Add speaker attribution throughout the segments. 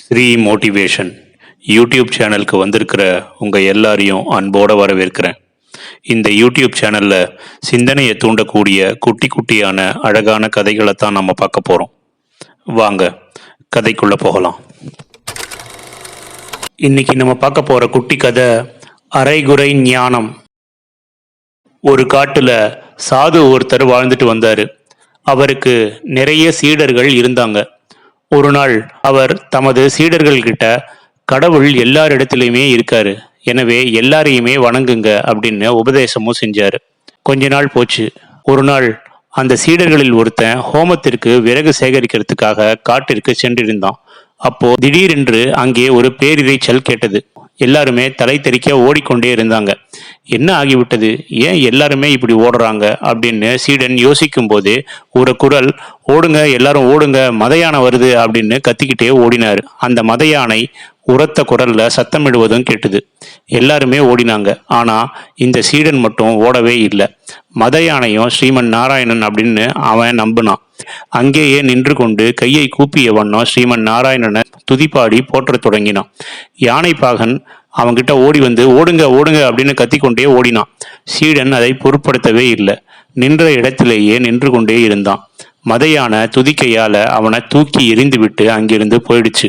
Speaker 1: Sri motivation YouTube சேனலுக்கு வந்திருக்கிற உங்கள் எல்லாரையும் அன்போடு வரவேற்கிறேன். இந்த யூடியூப் சேனலில் சிந்தனையை தூண்டக்கூடிய குட்டி குட்டியான அழகான கதைகளை தான் நம்ம பார்க்க போகிறோம் வாங்க கதைக்குள்ளே போகலாம். இன்னைக்கு நம்ம பார்க்க போகிற குட்டி கதை அரைகுறை ஞானம். ஒரு காட்டில் சாது ஒருத்தர் வாழ்ந்துட்டு வந்தார். அவருக்கு நிறைய சீடர்கள் இருந்தாங்க. ஒரு நாள் அவர் தமது சீடர்கள்கிட்ட கடவுள் எல்லாரிடத்துலையுமே இருக்காரு. எனவே எல்லாரையுமே வணங்குங்க அப்படின்னு உபதேசமும் செஞ்சாரு. கொஞ்ச நாள் போச்சு. ஒரு நாள் அந்த சீடர்களில் ஒருத்தன் ஹோமத்திற்கு விறகு சேகரிக்கிறதுக்காக காட்டிற்கு சென்றிருந்தான். அப்போ திடீரென்று அங்கே ஒரு பேரிரைச்சல் கேட்டது. எல்லாருமே தலை தெறிக்க ஓடிக்கொண்டே இருந்தாங்க. என்ன ஆகிவிட்டது? ஏன் எல்லாருமே இப்படி ஓடுறாங்க? அப்படின்னு சீடன் யோசிக்கும் போது ஒரு குரல் ஓடுங்க எல்லாரும் ஓடுங்க மத யானை வருது அப்படின்னு கத்திக்கிட்டே ஓடினார். அந்த மத யானை உரத்த குரல்ல சத்தமிடுவதும் கேட்டது. எல்லாருமே ஓடினாங்க. ஆனா இந்த சீடன் மட்டும் ஓடவே இல்லை. மத யானையும் ஸ்ரீமன் நாராயணன் அப்படின்னு அவன் நம்பினான். அங்கேயே நின்று கொண்டு கையை கூப்பிய வண்ணம் ஸ்ரீமன் நாராயணனை துதிப்பாடி போற்றத் தொடங்கினான். யானைப்பாகன் அவன்கிட்ட ஓடி வந்து ஓடுங்க ஓடுங்க அப்படின்னு கத்திக்கொண்டே ஓடினான். சீடன் அதை பொருட்படுத்தவே இல்லை. நின்ற இடத்திலேயே நின்று கொண்டே இருந்தான். மதையான துதிக்கையால் அவனை தூக்கி எறிந்துவிட்டு அங்கிருந்து போயிடுச்சு.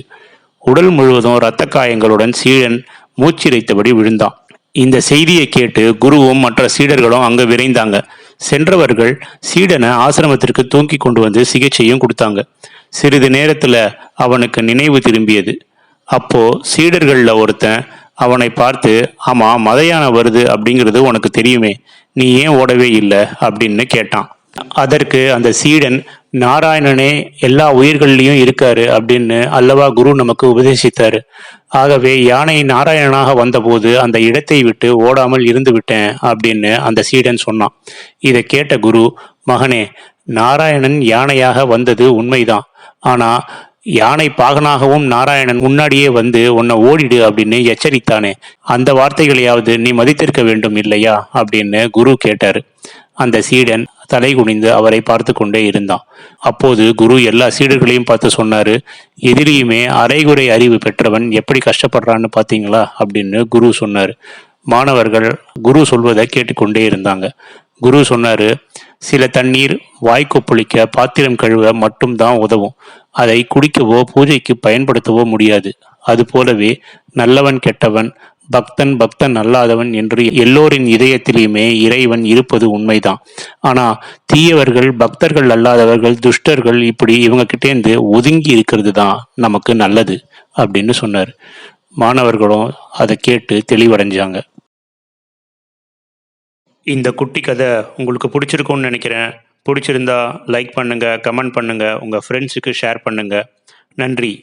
Speaker 1: உடல் முழுவதும் இரத்த காயங்களுடன் சீடன் மூச்சிரைத்தபடி விழுந்தான். இந்த செய்தியை கேட்டு குருவும் மற்ற சீடர்களும் அங்கு விரைந்தாங்க. சென்றவர்கள் சீடனை ஆசிரமத்திற்கு தூக்கி கொண்டு வந்து சிகிச்சையும் கொடுத்தாங்க. சிறிது நேரத்துல அவனுக்கு நினைவு திரும்பியது. அப்போ சீடர்கள்ல ஒருத்தன் அவனை பார்த்து ஆமா மதையான வருது அப்படிங்கிறது உனக்கு தெரியுமே. நீ ஏன் ஓடவே இல்லை? அப்படின்னு கேட்டான். அதற்கு அந்த சீடன் நாராயணனே எல்லா உயிர்கள்லையும் இருக்காரு அப்படின்னு அல்லவா குரு நமக்கு உபதேசித்தாரு. ஆகவே யானை நாராயணனாக வந்தபோது அந்த இடத்தை விட்டு ஓடாமல் இருந்து விட்டேன் அப்படின்னு அந்த சீடன் சொன்னான். இதை கேட்ட குரு மகனே நாராயணன் யானையாக வந்தது உண்மைதான். ஆனா யானை பாகனாகவும் நாராயணன் முன்னாடியே வந்து உன்னை ஓடிடு அப்படின்னு எச்சரித்தானே. அந்த வார்த்தைகளையாவது நீ மதித்திருக்க வேண்டும் இல்லையா? அப்படின்னு குரு கேட்டாரு. அந்த சீடன் தலை குனிந்து அவரை பார்த்து கொண்டே இருந்தான். அப்போது குரு எல்லா சீடர்களையும் பார்த்து சொன்னாரு எதிரியுமே அரைகுறை அறிவு பெற்றவன் எப்படி கஷ்டப்படுறான்னு பார்த்தீங்களா? அப்படின்னு குரு சொன்னார். மாணவர்கள் குரு சொல்வதை கேட்டுக்கொண்டே இருந்தாங்க. குரு சொன்னாரு சில தண்ணீர் வாய்க்கொப்பளிக்க பாத்திரம் கழுவ மட்டும்தான் உதவும். அதை குடிக்கவோ பூஜைக்கு பயன்படுத்தவோ முடியாது. அது போலவே நல்லவன் கெட்டவன் பக்தன் பக்தன் அல்லாதவன் என்று எல்லோரின் இதயத்திலுமே இறைவன் இருப்பது உண்மைதான். ஆனா தீயவர்கள் பக்தர்கள் அல்லாதவர்கள் துஷ்டர்கள் இப்படி இவங்க கிட்டேந்து ஒதுங்கி இருக்கிறது தான் நமக்கு நல்லது அப்படின்னு சொன்னார். மாணவர்களும் அதை கேட்டு தெளிவடைஞ்சாங்க. இந்த குட்டி கதை உங்களுக்கு பிடிச்சிருக்கும்னு நினைக்கிறேன். பிடிச்சிருந்தா லைக் பண்ணுங்க கமெண்ட் பண்ணுங்க உங்க ஃப்ரெண்ட்ஸுக்கு ஷேர் பண்ணுங்க. நன்றி.